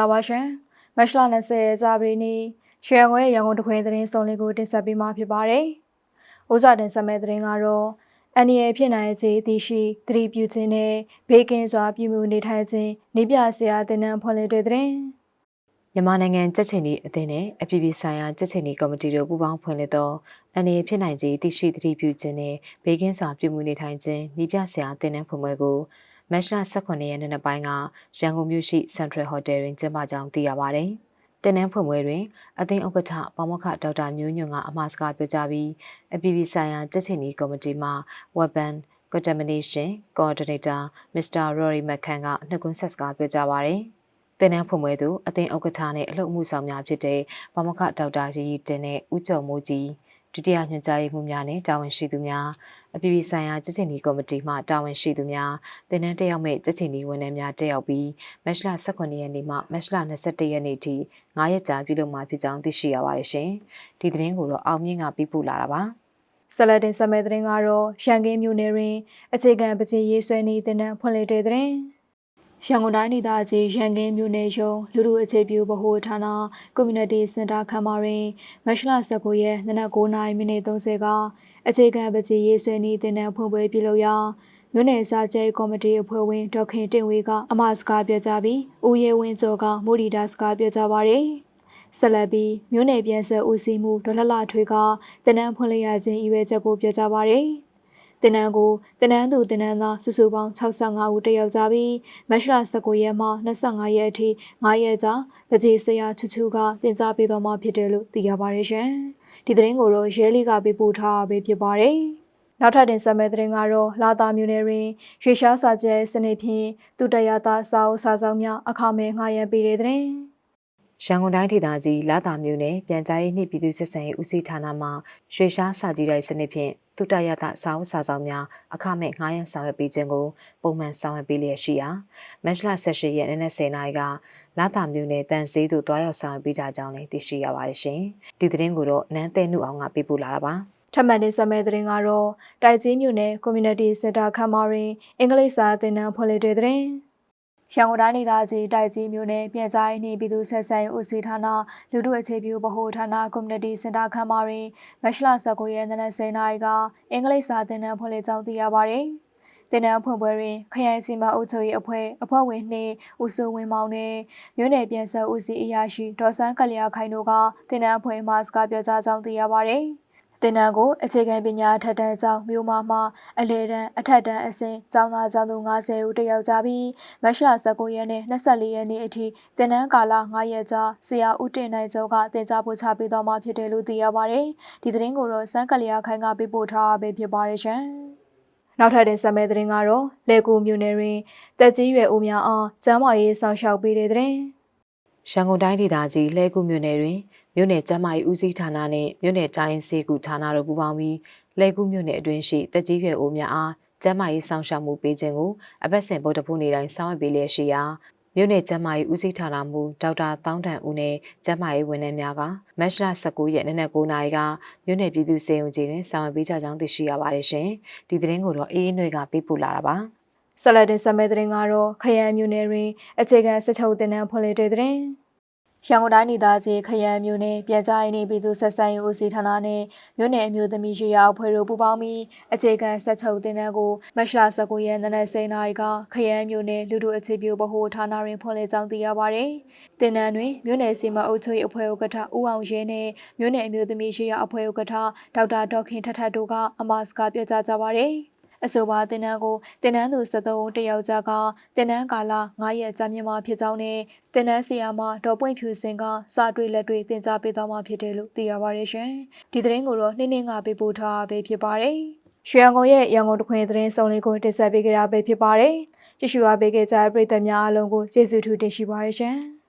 ္ဂလာပါရှင်မတ်လ20ရက်ကြာပြီနေ့ရွှေရန်ကုန်ရဲ့ရန်ကုန်တခွေသတင်းစုံလေးကိုတင်ဆက်ပေးမှာဖြစ်ပါတယ်။ဥစားတင်ဆက်မဲ့သတင်းကတော့အန်ရီဖြစ်နိုင်ခြေအသိရှိသတိပြုခြင်းနဲ့ဘေးကင်းစွာပြုမှုနေထိုင်ခြင်းနေပြဆရာတင်နန်းဖွင့်လှစ်တဲ့သတင်း။မြန်မာနိုင်ငံကြက်ချင်ဒီအသင်းနဲ့အပြည်ပြည်ဆိုင်ရာကြက်ချင်ဒီကော်မတီတို့ပူးပေါင်းဖွင့်လှစ်သောအနေဖြစ်နိုင်ခြင်းသိရှိသတိပြုခြင်းနဲ့ဘေးကင်းစွာပြုမှုနေထိုင်ခြင်းဤပြဆရာအသင်းနဲ့ဖွင့်ပွဲကို မတ်လ18ရက်နေ့နေ့ပိုင်းကရန်ကုန်မြို့ရှိ Central Hotel တွင်ကျင်းပကြောင်းသိရပါတယ်။တင်နန်းဖွင့်ပွဲတွင်အသင်းဥက္ကဋ္ဌပေါမခဒေါက်တာမျိုးညွန့်ကအမှားစကားပြောကြားပြီးအပြည်ပြည်ဆိုင်ရာကြက်ချင်ဒီကော်မတီမှ Weapon Contamination Coordinator Mr. Rory McCann ကနှစ်ကွန်းဆက်စကားပြောကြားပါတယ်။တင်နန်းဖွင့်ပွဲသို့အသင်းဥက္ကဋ္ဌနှင့်အလုပ်အမှုဆောင်များဖြစ်တဲ့ပမခဒေါက်တာရီရီတင်နဲ့ဦးကျော်မိုးကြီး ဒုတိယညွှန်ကြားရေးမှူးများနဲ့တာဝန်ရှိသူများအပြည်ပြည်ဆိုင်ရာကြည်ချင်ဒီကော်မတီမှတာဝန်ရှိသူများတင်နန်းတက်ရောက်မဲ့ကြည်ချင်ဒီဝန်ထမ်းများတက်ရောက်ပြီးမတ်လ18ရက်နေ့မှမတ်လ21ရက်နေ့ထိ9ရက်ကြာပြုလုပ်မှာဖြစ်ကြောင်းသိရှိရပါတယ်ရှင်။ဒီသတင်းကိုတော့အောင်မြင့်ကပြပို့လာတာပါ။ဆလတ်တင်ဆက်မဲ့သတင်းကတော့ရန်ကင်းမြို့နယ်တွင်အခြေခံပကြီးရေးဆွဲနေတဲ့နန်းဖွင့်လှစ်တဲ့သတင်း ရန်ကုန်တိုင်းဒေသကြီးရန်ကင်းမြို့နယ်ရုံလူလူအခြေပြုဗဟိုဌာန Community Center ခမ်းမတွင်မတ်လ19ရက်နနက်9:30မိနစ်30ကအခြေခံပကြီးရေးဆွဲနေတဲ့နန်းဖွင့်ပွဲပြုလုပ်ရာမြို့နယ်စာကျဲကော်မတီအဖွဲ့ဝင်ဒေါက်ခင်တင့်ဝေကအမစကားပြောကြားပြီးဦးရဲဝင်းကျော်ကမူဒီတာစကားပြောကြားပါရယ်ဆက်လက်ပြီးမြို့နယ်ပြန်ဆက်ဦးစီးမှုဒေါ်လှလှထွေးကတင်နန်းဖွင့်လှစ်ရခြင်းဤရွယ်ချက်ကိုပြောကြားပါရယ် တင်နန်းကိုတင်နန်းသူတင်နန်းသားစုစုပေါင်း65ဦးတက်ရောက်ကြပြီးမတ်လ19ရက်မှ25ရက်အထိ9ရက်ကြာတကြီးဆရာချူချူကတင် जा ပေးတော်မှာဖြစ်တယ်လို့သိရပါတယ်ရှင်။ဒီသတင်းကိုတော့ရဲလေးကပေးပို့ထားပဲဖြစ်ပါတယ်။နောက်ထပ်တင်ဆက်မဲ့သတင်းကတော့လာတာမျိုးနယ်တွင်ရွှေရှားစာကျဲစနစ်ဖြင့်တူတရတာစာအုပ်စာဆောင်များအခမဲ့ငှားရမ်းပေးတဲ့သတင်း။ရန်ကုန်တိုင်းဒေသကြီးလာသာမြို့နယ်ပြန်ကြားရေးနှင့်ပြည်သူ့ဆက်ဆံရေးဦးစီးဌာနမှရွှေရှားစာကြည့်တိုက်စနစ်ဖြင့် တုတရတစာအုပ်စာဆောင်များအခမဲ့ငှားရမ်းဆောင်ရွက်ပေးခြင်းကိုပုံမှန်ဆောင်ရွက်ပေးလျက်ရှိရာမတ်လ18ရက်နေ့နဲ့10နာရီကလာသာမြို့နယ်တန်ဆေးသို့တွားရောက်ဆောင်ရွက်ပေးကြကြောင်းလည်းသိရှိရပါတယ်ရှင်။ဒီသတင်းကိုတော့နန်းတဲ့နုအောင်ကပေးပို့လာတာပါ။ထပ်မံတင်ဆက်မဲ့သတင်းကတော့တိုက်ကြီးမြို့နယ် Community Center ခမ်းမတွင်အင်္ဂလိပ်စာသင်တန်းဖွင့်လှစ်တဲ့သတင်း ရန်ကုန်တိုင်းဒေသကြီးတိုက်ကြီးမြို့နယ်ပြည်ကြားရေးနှင့်ပြည်သူ့ဆက်ဆံရေးဦးစီးဌာနလူထုအခြေပြုဗဟိုဌာန Community Center ခမ်းမတွင်မတ်လ19ရက်နေ့10:00နာရီကအင်္ဂလိပ်စာသင်တန်းဖွင့်လှစ်ကြောင်းသိရပါသည်။တင်နန်းဖွင့်ပွဲတွင်ခရိုင်စီမံအုပ်ချုပ်ရေးအဖွဲ့အဖွဲ့ဝင်နှင့်ဦးစိုးဝင်းမောင်နှင့်မြို့နယ်ပြည်ဆက်ဦးစီးအရာရှိဒေါ်ဆန်းကလျာခိုင်တို့ကတင်နန်းဖွင့်မှာစကားပြောကြားကြောင်းသိရပါသည်။ တင်နန်းကိုအခြေခံပညာထက်တန်းကျောင်းမြို့မှာမှအလေတန်းအထက်တန်းအဆင့်ကျောင်းသားကျောင်းသူ90ဦးတက်ရောက်ကြပြီးမတ်လ19ရက်နေ့24ရက်နေ့အထိတင်နန်းကာလ9ရက်ကြာဆရာဦးတင်နိုင်ကျော်ကတင် जा ပို့ချပေးတော်မှာဖြစ်တယ်လို့သိရပါတယ်။ဒီသတင်းကိုတော့စန်းကလျာခိုင်ကပေးပို့ထားပဲဖြစ်ပါတယ်ရှင်။နောက်ထပ်တင်ဆက်မယ့်သတင်းကတော့လေကူမြို့နယ်တွင်တက်ကြီးရွယ်ဦးများအားကျန်းမာရေးဆောင်ရှောက်ပေးတဲ့သတင်း ရန်ကုန်တိုင်းဒေသကြီးလှဲကူမြို့နယ်တွင်မြို့နယ်ကျန်းမာရေးဦးစီးဌာနနှင့်မြို့နယ်တိုင်းစေကူဌာနတို့ပူးပေါင်းပြီးလှဲကူမြို့နယ်အတွင်းရှိတက်ကြီးရွယ်အိုများအားကျန်းမာရေးဆောင်ရှောက်မှုပေးခြင်းကိုအပတ်စဉ်ဗုဒ္ဓဖူးနေ့တိုင်းဆောင်ရွက်ပေးလျက်ရှိရာမြို့နယ်ကျန်းမာရေးဦးစီးဌာနမှူးဒေါက်တာတောင်းတန်ဦးနဲ့ကျန်းမာရေးဝန်ထမ်းများကမတ်လ19ရက်နေ့နက်9:00နာရီကမြို့နယ်ပြည်သူ့စေယုံကြီးတွင်ဆောင်ရွက်ပေးကြကြောင်းသိရှိရပါတယ်ရှင်။ဒီသတင်းကိုတော့အေးအေးနွေကပေးပို့လာတာပါ။ ဆလတ်တင်ဆက်မဲ့သတင်းကတော့ခရမ်းမြို့နယ်တွင်အခြေခံစစ်ချုပ်တင်နန်းဖွင့်လှစ်တဲ့သတင်းရန်ကုန်တိုင်းဒေသကြီးခရမ်းမြို့နယ်ပြည်ကြားရေးနှင့်ပြည်သူ့ဆက်ဆံရေးဦးစီးဌာနနှင့်မြို့နယ်အမျိုးသမီးရေးရာအဖွဲ့တို့ပူးပေါင်းပြီးအခြေခံဆက်ချုပ်တင်နန်းကိုမတ်လ19ရက်နေ့10:00နာရီကခရမ်းမြို့နယ်လူထုအခြေပြုဗဟိုဌာနတွင်ဖွင့်လှစ်ကြောင်းသိရပါသည်။တင်နန်းတွင်မြို့နယ်စီမံအုပ်ချုပ်ရေးအဖွဲ့ဥက္ကဋ္ဌဦးအောင်ရဲနှင့်မြို့နယ်အမျိုးသမီးရေးရာအဖွဲ့ဥက္ကဋ္ဌဒေါက်တာဒေါခင်ထထတို့ကအမစကားပြောကြားကြပါသည်။ အဆိုပါတင်နန်းကိုတင်နန်းသူ73ဦးတယောက်ကြကတင်နန်းကာလ9ရက်ကြာမြင့်မှာဖြစ်ကြောင်းနဲ့တင်နန်းဆီယာမှာဒေါ်ပွင့်ဖြူစင်ကစာတွေ့လက်တွေ့တင် जा ပေးသွားမှာဖြစ်တယ်လို့သိရပါတယ်ရှင်။ဒီသတင်းကိုတော့နှင်းနှင်းကပေးပို့ထားပဲဖြစ်ပါတယ်။ရွှေရန်ကုန်ရဲ့ရန်ကုန်တခွင်သတင်းစုံလေးကိုတင်ဆက်ပေးကြတာပဲဖြစ်ပါတယ်။ကြည့်ရှုအားပေးကြတဲ့ပရိသတ်များအားလုံးကိုကျေးဇူးထူးတင်ရှိပါရရှင်။